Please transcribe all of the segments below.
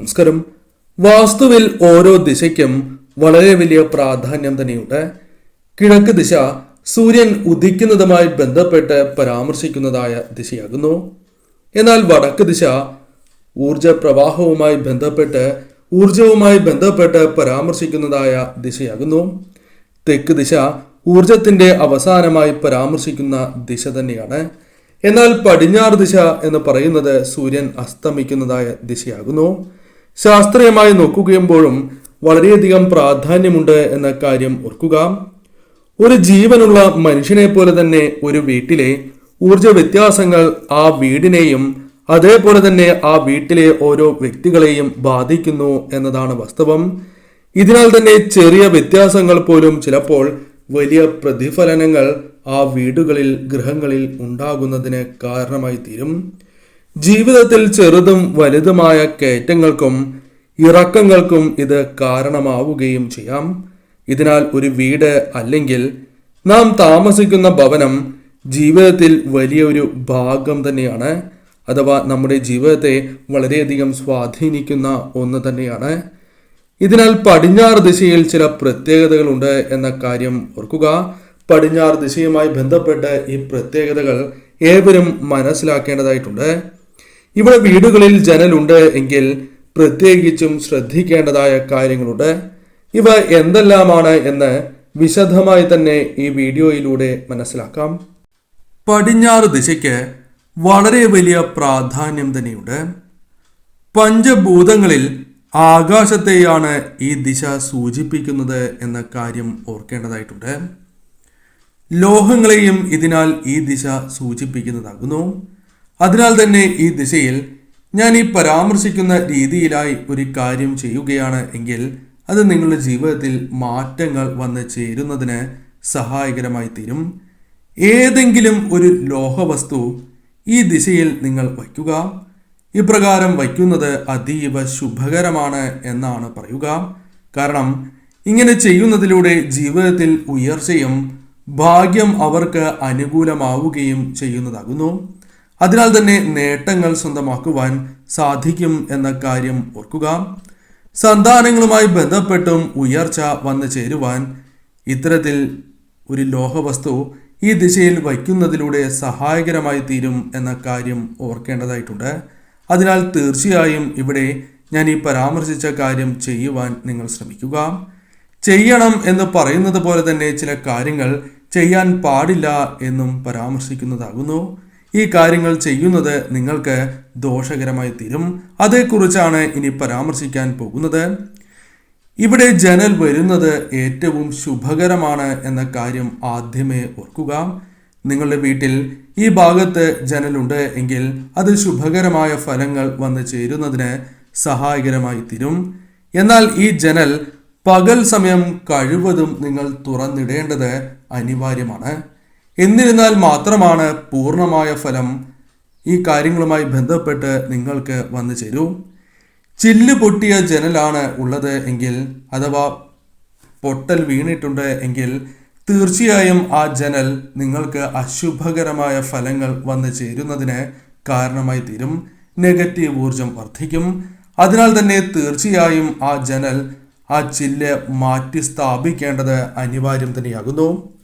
നമസ്കാരം. വാസ്തുവിൽ ഓരോ ദിശയ്ക്കും വളരെ വലിയ പ്രാധാന്യം തന്നെയുണ്ട്. കിഴക്ക് ദിശ സൂര്യൻ ഉദിക്കുന്നതുമായി ബന്ധപ്പെട്ട് പരാമർശിക്കുന്നതായ ദിശയാകുന്നു. എന്നാൽ വടക്ക് ദിശ ഊർജ പ്രവാഹവുമായി ബന്ധപ്പെട്ട് ഊർജവുമായി ബന്ധപ്പെട്ട് പരാമർശിക്കുന്നതായ ദിശയാകുന്നു. തെക്ക് ദിശ ഊർജത്തിന്റെ അവസാനമായി പരാമർശിക്കുന്ന ദിശ തന്നെയാണ്. എന്നാൽ പടിഞ്ഞാറ് ദിശ എന്ന് പറയുന്നത് സൂര്യൻ അസ്തമിക്കുന്നതായ ദിശയാകുന്നു. ശാസ്ത്രീയമായി നോക്കുകയുമ്പോഴും വളരെയധികം പ്രാധാന്യമുണ്ട് എന്ന കാര്യം ഓർക്കുക. ഒരു ജീവനുള്ള മനുഷ്യനെ പോലെ തന്നെ ഒരു വീട്ടിലെ ഊർജ വ്യത്യാസങ്ങൾ ആ വീടിനെയും അതേപോലെ തന്നെ ആ വീട്ടിലെ ഓരോ വ്യക്തികളെയും ബാധിക്കുന്നു എന്നതാണ് വാസ്തവം. ഇതിനാൽ തന്നെ ചെറിയ വ്യത്യാസങ്ങൾ പോലും ചിലപ്പോൾ വലിയ പ്രതിഫലനങ്ങൾ ആ വീടുകളിൽ ഗൃഹങ്ങളിൽ ഉണ്ടാകുന്നതിന് കാരണമായി തീരും. ജീവിതത്തിൽ ചെറുതും വലുതുമായ കയറ്റങ്ങൾക്കും ഇറക്കങ്ങൾക്കും ഇത് കാരണമാവുകയും ചെയ്യാം. ഇതിനാൽ ഒരു വീട് അല്ലെങ്കിൽ നാം താമസിക്കുന്ന ഭവനം ജീവിതത്തിൽ വലിയൊരു ഭാഗം തന്നെയാണ്. അഥവാ നമ്മുടെ ജീവിതത്തെ വളരെയധികം സ്വാധീനിക്കുന്ന ഒന്ന് തന്നെയാണ്. ഇതിനാൽ പടിഞ്ഞാറ് ദിശയിൽ ചില പ്രത്യേകതകളുണ്ട് എന്ന കാര്യം ഓർക്കുക. പടിഞ്ഞാറ് ദിശയുമായി ബന്ധപ്പെട്ട് ഈ പ്രത്യേകതകൾ ഏവരും മനസ്സിലാക്കേണ്ടതായിട്ടുണ്ട്. ഇവിടെ വീടുകളിൽ ജനലുണ്ട് എങ്കിൽ പ്രത്യേകിച്ചും ശ്രദ്ധിക്കേണ്ടതായ കാര്യങ്ങളുണ്ട്. ഇവ എന്തെല്ലാമാണ് എന്ന് വിശദമായി തന്നെ ഈ വീഡിയോയിലൂടെ മനസ്സിലാക്കാം. പടിഞ്ഞാറ് ദിശയ്ക്ക് വളരെ വലിയ പ്രാധാന്യം തന്നെയുണ്ട്. പഞ്ചഭൂതങ്ങളിൽ ആകാശത്തെയാണ് ഈ ദിശ സൂചിപ്പിക്കുന്നത് എന്ന കാര്യം ഓർക്കേണ്ടതായിട്ടുണ്ട്. ലോഹങ്ങളെയും ഇതിനാൽ ഈ ദിശ സൂചിപ്പിക്കുന്നതാകുന്നു. അതിനാൽ തന്നെ ഈ ദിശയിൽ ഞാൻ ഈ പരാമർശിക്കുന്ന രീതിയിലായി ഒരു കാര്യം ചെയ്യുകയാണ് എങ്കിൽ അത് നിങ്ങളുടെ ജീവിതത്തിൽ മാറ്റങ്ങൾ വന്ന് ചേരുന്നതിന് സഹായകരമായി തീരും ഏതെങ്കിലും ഒരു ലോഹവസ്തു ഈ ദിശയിൽ നിങ്ങൾ വയ്ക്കുക. ഇപ്രകാരം വയ്ക്കുന്നത് അതീവ ശുഭകരമാണ് എന്നാണ് പറയുക. കാരണം ഇങ്ങനെ ചെയ്യുന്നതിലൂടെ ജീവിതത്തിൽ ഉയർച്ചയും ഭാഗ്യം അവർക്ക് അനുകൂലമാവുകയും ചെയ്യുന്നതാകുന്നു. അതിനാൽ തന്നെ നേട്ടങ്ങൾ സ്വന്തമാക്കുവാൻ സാധിക്കും എന്ന കാര്യം ഓർക്കുക. സന്താനങ്ങളുമായി ബന്ധപ്പെട്ടും ഉയർച്ച വന്നു ചേരുവാൻ ഇത്തരത്തിൽ ഒരു ലോഹവസ്തു ഈ ദിശയിൽ വയ്ക്കുന്നതിലൂടെ സഹായകരമായി തീരും എന്ന കാര്യം ഓർക്കേണ്ടതായിട്ടുണ്ട്. അതിനാൽ തീർച്ചയായും ഇവിടെ ഞാൻ ഈ പരാമർശിച്ച കാര്യം ചെയ്യുവാൻ നിങ്ങൾ ശ്രമിക്കുക. ചെയ്യണം എന്ന് പറയുന്നത് പോലെ തന്നെ ചില കാര്യങ്ങൾ ചെയ്യാൻ പാടില്ല എന്നും പരാമർശിക്കുന്നതാകുന്നു. ഈ കാര്യങ്ങൾ ചെയ്യുന്നത് നിങ്ങൾക്ക് ദോഷകരമായി തീരും. അതേക്കുറിച്ചാണ് ഇനി പരാമർശിക്കാൻ പോകുന്നത്. ഇവിടെ ജനൽ വരുന്നത് ഏറ്റവും ശുഭകരമാണ് എന്ന കാര്യം ആദ്യമേ ഓർക്കുക. നിങ്ങളുടെ വീട്ടിൽ ഈ ഭാഗത്ത് ജനലുണ്ട് എങ്കിൽ അത് ശുഭകരമായ ഫലങ്ങൾ വന്നു ചേരുന്നതിന് സഹായകരമായി തീരും. എന്നാൽ ഈ ജനൽ പകൽ സമയം കഴിവതും നിങ്ങൾ തുറന്നിടേണ്ടത് അനിവാര്യമാണ്. എന്നിരുന്നാൽ മാത്രമാണ് പൂർണമായ ഫലം ഈ കാര്യങ്ങളുമായി ബന്ധപ്പെട്ട് നിങ്ങൾക്ക് വന്നു ചേരൂ. ചില്ല് പൊട്ടിയ ജനലാണ് ഉള്ളത് എങ്കിൽ അഥവാ പൊട്ടൽ വീണിട്ടുണ്ട് എങ്കിൽ തീർച്ചയായും ആ ജനൽ നിങ്ങൾക്ക് അശുഭകരമായ ഫലങ്ങൾ വന്നു ചേരുന്നതിന് കാരണമായി തീരും. നെഗറ്റീവ് ഊർജം വർദ്ധിക്കും. അതിനാൽ തന്നെ തീർച്ചയായും ആ ജനൽ ആ ചില്ല് മാറ്റി സ്ഥാപിക്കേണ്ടത് അനിവാര്യം തന്നെയാകുന്നു.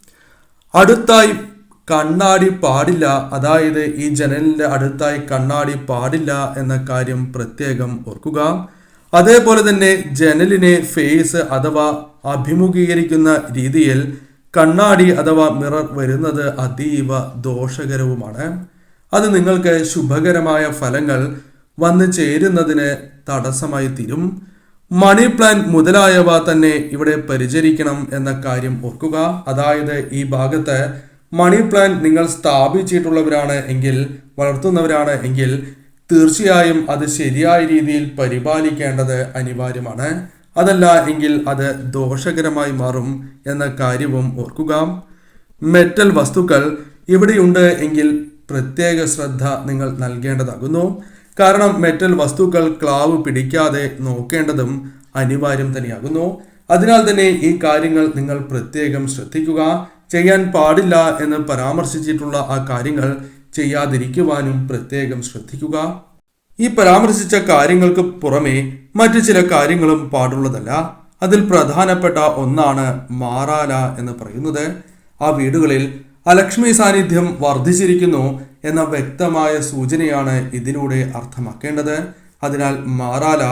അടുത്തായി കണ്ണാടി പാടില്ല. അതായത് ഈ ജനലിന്റെ അടുത്തായി കണ്ണാടി പാടില്ല എന്ന കാര്യം പ്രത്യേകം ഓർക്കുക. അതേപോലെ തന്നെ ജനലിനെ ഫേസ് അഥവാ അഭിമുഖീകരിക്കുന്ന രീതിയിൽ കണ്ണാടി അഥവാ മിറർ വരുന്നത് അതീവ ദോഷകരവുമാണ്. അത് നിങ്ങൾക്ക് ശുഭകരമായ ഫലങ്ങൾ വന്നു ചേരുന്നതിന് തടസ്സമായി തീരും. മണി പ്ലാൻ മുതലായവ തന്നെ ഇവിടെ പരിചരിക്കണം എന്ന കാര്യം ഓർക്കുക. അതായത് ഈ ഭാഗത്ത് മണി പ്ലാൻ നിങ്ങൾ സ്ഥാപിച്ചിട്ടുള്ളവരാണ് എങ്കിൽ വളർത്തുന്നവരാണ് എങ്കിൽ തീർച്ചയായും അത് ശരിയായ രീതിയിൽ പരിപാലിക്കേണ്ടത് അനിവാര്യമാണ്. അതല്ല എങ്കിൽ അത് ദോഷകരമായി മാറും എന്ന കാര്യവും ഓർക്കുക. മെറ്റൽ വസ്തുക്കൾ ഇവിടെയുണ്ട് എങ്കിൽ പ്രത്യേക ശ്രദ്ധ നിങ്ങൾ നൽകേണ്ടതാകുന്നു. കാരണം മെറ്റൽ വസ്തുക്കൾ ക്ലാവ് പിടിക്കാതെ നോക്കേണ്ടതും അനിവാര്യം തന്നെയാകുന്നു. അതിനാൽ തന്നെ ഈ കാര്യങ്ങൾ നിങ്ങൾ പ്രത്യേകം ശ്രദ്ധിക്കുക. ചെയ്യാൻ പാടില്ല എന്ന് പരാമർശിച്ചിട്ടുള്ള ആ കാര്യങ്ങൾ ചെയ്യാതിരിക്കുവാനും പ്രത്യേകം ശ്രദ്ധിക്കുക. ഈ പരാമർശിച്ച കാര്യങ്ങൾക്ക് പുറമെ മറ്റു ചില കാര്യങ്ങളും പാടുള്ളതല്ല. അതിൽ പ്രധാനപ്പെട്ട ഒന്നാണ് മാറാല എന്ന് പറയുന്നത്. ആ വീടുകളിൽ അലക്ഷ്മി സാന്നിധ്യം വർദ്ധിച്ചിരിക്കുന്നു. എന്ന വ്യക്തമായ സൂചനയാണ് ഇതിലൂടെ അർത്ഥമാക്കേണ്ടത്. അതിനാൽ മാറാല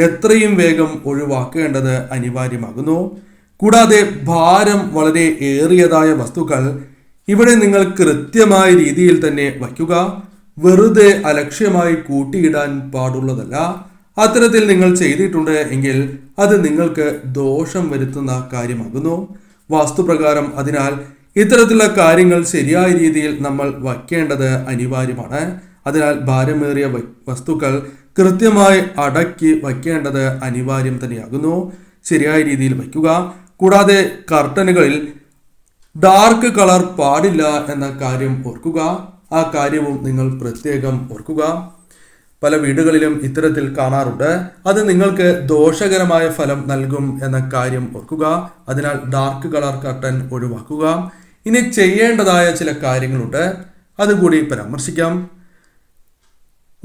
എത്രയും വേഗം ഒഴിവാക്കേണ്ടത് അനിവാര്യമാകുന്നു. കൂടാതെ ഭാരം വളരെ ഏറിയതായ വസ്തുക്കൾ ഇവിടെ നിങ്ങൾ കൃത്യമായ രീതിയിൽ തന്നെ വയ്ക്കുക. വെറുതെ അലക്ഷ്യമായി കൂട്ടിയിടാൻ പാടുള്ളതല്ല. അത്തരത്തിൽ നിങ്ങൾ ചെയ്തിട്ടുണ്ട് എങ്കിൽ അത് നിങ്ങൾക്ക് ദോഷം വരുത്തുന്ന കാര്യമാകുന്നു. വാസ്തുപ്രകാരം അതിനാൽ ഇത്തരത്തിലുള്ള കാര്യങ്ങൾ ശരിയായ രീതിയിൽ നമ്മൾ വയ്ക്കേണ്ടത് അനിവാര്യമാണ്. അതിനാൽ ഭാരമേറിയ വസ്തുക്കൾ കൃത്യമായി അടക്കി വയ്ക്കേണ്ടത് അനിവാര്യം തന്നെയാകുന്നു. ശരിയായ രീതിയിൽ വയ്ക്കുക. കൂടാതെ കർട്ടനുകളിൽ ഡാർക്ക് കളർ പാടില്ല എന്ന കാര്യം ഓർക്കുക. ആ കാര്യവും നിങ്ങൾ പ്രത്യേകം ഓർക്കുക. പല വീടുകളിലും ഇത്തരത്തിൽ കാണാറുണ്ട്. അത് നിങ്ങൾക്ക് ദോഷകരമായ ഫലം നൽകും എന്ന കാര്യം ഓർക്കുക. അതിനാൽ ഡാർക്ക് കളർ കർട്ടൻ ഒഴിവാക്കുക. ഇനി ചെയ്യേണ്ടതായ ചില കാര്യങ്ങളുണ്ട്. അതുകൂടി പരാമർശിക്കാം.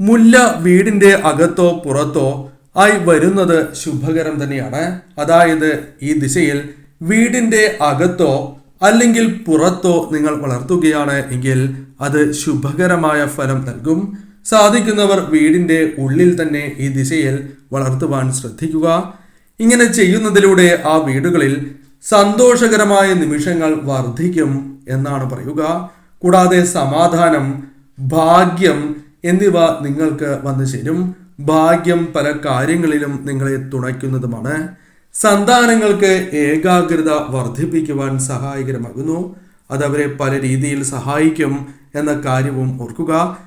മുല്ല വീടിന്റെ അകത്തോ പുറത്തോ ആയി വരുന്നത് ശുഭകരം തന്നെയാണ്. അതായത് ഈ ദിശയിൽ വീടിന്റെ അകത്തോ അല്ലെങ്കിൽ പുറത്തോ നിങ്ങൾ വളർത്തുകയാണ് എങ്കിൽ അത് ശുഭകരമായ ഫലം നൽകും. സാധിക്കുന്നവർ വീടിന്റെ ഉള്ളിൽ തന്നെ ഈ ദിശയിൽ വളർത്തുവാൻ ശ്രദ്ധിക്കുക. ഇങ്ങനെ ചെയ്യുന്നതിലൂടെ ആ വീടുകളിൽ സന്തോഷകരമായ നിമിഷങ്ങൾ വർദ്ധിക്കും എന്നാണ് പറയുക. കൂടാതെ സമാധാനം ഭാഗ്യം എന്നിവ നിങ്ങൾക്ക് വന്നു ചേരും. ഭാഗ്യം പല കാര്യങ്ങളിലും നിങ്ങളെ തുണയ്ക്കുന്നതുമാണ്. സന്താനങ്ങൾക്ക് ഏകാഗ്രത വർദ്ധിപ്പിക്കുവാൻ സഹായകരമാകുന്നു. അതവരെ പല രീതിയിൽ സഹായിക്കും എന്ന കാര്യവും ഓർക്കുക.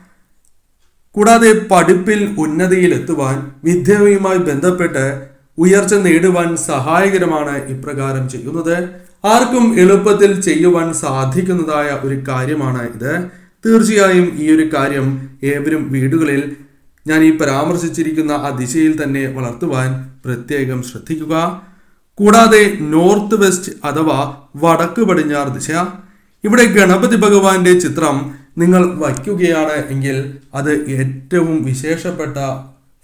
കൂടാതെ പഠിപ്പിൽ ഉന്നതിയിലെത്തുവാൻ വിദ്യയുമായി ബന്ധപ്പെട്ട് ഉയർച്ച നേടുവാൻ സഹായകരമാണ് ഇപ്രകാരം ചെയ്യുന്നത്. ആർക്കും എളുപ്പത്തിൽ ചെയ്യുവാൻ സാധിക്കുന്നതായ ഒരു കാര്യമാണ് ഇത്. തീർച്ചയായും ഈ ഒരു കാര്യം ഏവരും വീടുകളിൽ ഞാൻ ഈ പരാമർശിച്ചിരിക്കുന്ന ആ ദിശയിൽ തന്നെ വളർത്തുവാൻ പ്രത്യേകം ശ്രദ്ധിക്കുക. കൂടാതെ നോർത്ത് വെസ്റ്റ് അഥവാ വടക്ക് പടിഞ്ഞാറ് ദിശ. ഇവിടെ ഗണപതി ഭഗവാന്റെ ചിത്രം നിങ്ങൾ വയ്ക്കുകയാണ് എങ്കിൽ അത് ഏറ്റവും വിശേഷപ്പെട്ട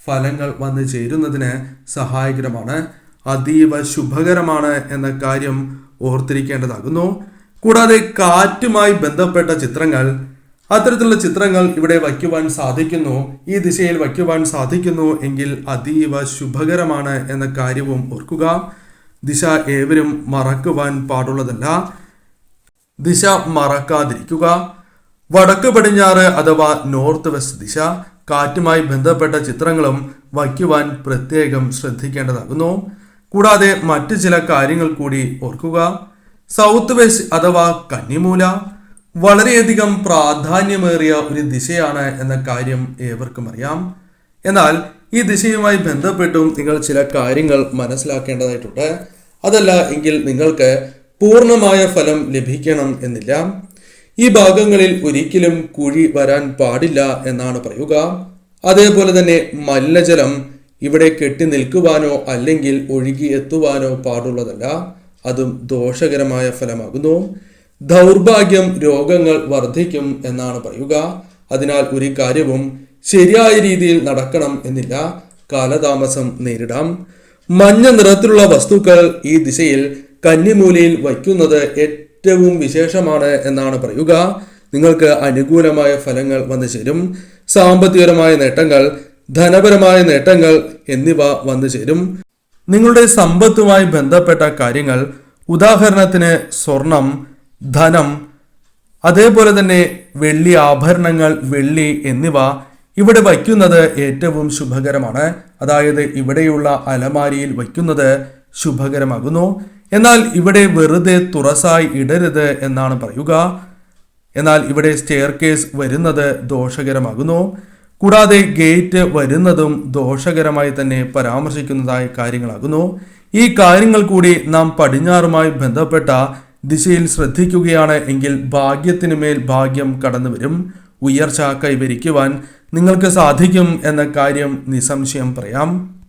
ഫലങ്ങൾ വന്നു ചേരുന്നതിന് സഹായകരമാണ്. അതീവ ശുഭകരമാണ് എന്ന കാര്യം ഓർത്തിരിക്കേണ്ടതാകുന്നു. കൂടാതെ കാറ്റുമായി ബന്ധപ്പെട്ട ചിത്രങ്ങൾ അത്തരത്തിലുള്ള ചിത്രങ്ങൾ ഇവിടെ വയ്ക്കുവാൻ സാധിക്കുന്നു ഈ ദിശയിൽ വയ്ക്കുവാൻ സാധിക്കുന്നു എങ്കിൽ അതീവ ശുഭകരമാണ് എന്ന കാര്യവും ഓർക്കുക. ദിശ ഏവരും മറക്കുവാൻ പാടുള്ളതല്ല. ദിശ മറക്കാതിരിക്കുക. വടക്ക് പടിഞ്ഞാറ് അഥവാ നോർത്ത് വെസ്റ്റ് ദിശ കാറ്റുമായി ബന്ധപ്പെട്ട ചിത്രങ്ങളും വയ്ക്കുവാൻ പ്രത്യേകം ശ്രദ്ധിക്കേണ്ടതാകുന്നു. കൂടാതെ മറ്റു ചില കാര്യങ്ങൾ കൂടി ഓർക്കുക. സൗത്ത് വെസ്റ്റ് അഥവാ കന്നിമൂല വളരെയധികം പ്രാധാന്യമേറിയ ഒരു ദിശയാണ് എന്ന കാര്യം ഏവർക്കും അറിയാം. എന്നാൽ ഈ ദിശയുമായി ബന്ധപ്പെട്ടും നിങ്ങൾ ചില കാര്യങ്ങൾ മനസ്സിലാക്കേണ്ടതായിട്ടുണ്ട്. അതല്ല എങ്കിൽ നിങ്ങൾക്ക് പൂർണമായ ഫലം ലഭിക്കണം എന്നില്ല. ഈ ഭാഗങ്ങളിൽ ഒരിക്കലും കുഴി വരാൻ പാടില്ല എന്നാണ് പറയുക. അതേപോലെ തന്നെ മലിനജലം ഇവിടെ കെട്ടി നിൽക്കുവാനോ അല്ലെങ്കിൽ ഒഴുകി എത്തുവാനോ പാടുള്ളതല്ല അതും ദോഷകരമായ ഫലമാകുന്നു. ദൗർഭാഗ്യം രോഗങ്ങൾ വർദ്ധിക്കും എന്നാണ് പറയുക. അതിനാൽ ഒരു കാര്യവും ശരിയായ രീതിയിൽ നടക്കണം എന്നില്ല. കാലതാമസം നേരിടാം. മഞ്ഞ നിറത്തിലുള്ള വസ്തുക്കൾ ഈ ദിശയിൽ കന്നിമൂലയിൽ വയ്ക്കുന്നത് ഏറ്റവും വിശേഷമാണ് എന്നാണ് പറയുക. നിങ്ങൾക്ക് അനുകൂലമായ ഫലങ്ങൾ വന്നു ചേരും. സാമ്പത്തികപരമായ നേട്ടങ്ങൾ ധനപരമായ നേട്ടങ്ങൾ എന്നിവ വന്നു ചേരും. നിങ്ങളുടെ സമ്പത്തുമായി ബന്ധപ്പെട്ട കാര്യങ്ങൾ ഉദാഹരണത്തിന് സ്വർണം ധനം അതേപോലെ തന്നെ വെള്ളി ആഭരണങ്ങൾ വെള്ളി എന്നിവ ഇവിടെ വയ്ക്കുന്നത് ഏറ്റവും ശുഭകരമാണ്. അതായത് ഇവിടെയുള്ള അലമാരിയിൽ വയ്ക്കുന്നത് ശുഭകരമാകുന്നു. എന്നാൽ ഇവിടെ വെറുതെ തുറസായി ഇടരുത് എന്നാണ് പറയുക. എന്നാൽ ഇവിടെ സ്റ്റെയർ കേസ് വരുന്നത് ദോഷകരമാകുന്നു. കൂടാതെ ഗേറ്റ് വരുന്നതും ദോഷകരമായി തന്നെ പരാമർശിക്കുന്നതായി കാര്യങ്ങളാകുന്നു. ഈ കാര്യങ്ങൾ കൂടി നാം പടിഞ്ഞാറുമായി ബന്ധപ്പെട്ട ദിശയിൽ ശ്രദ്ധിക്കുകയാണ് എങ്കിൽ ഭാഗ്യത്തിനു മേൽ ഭാഗ്യം കടന്നു വരും ഉയർച്ച കൈവരിക്കുവാൻ നിങ്ങൾക്ക് സാധിക്കും എന്ന കാര്യം നിസ്സംശയം പറയാം.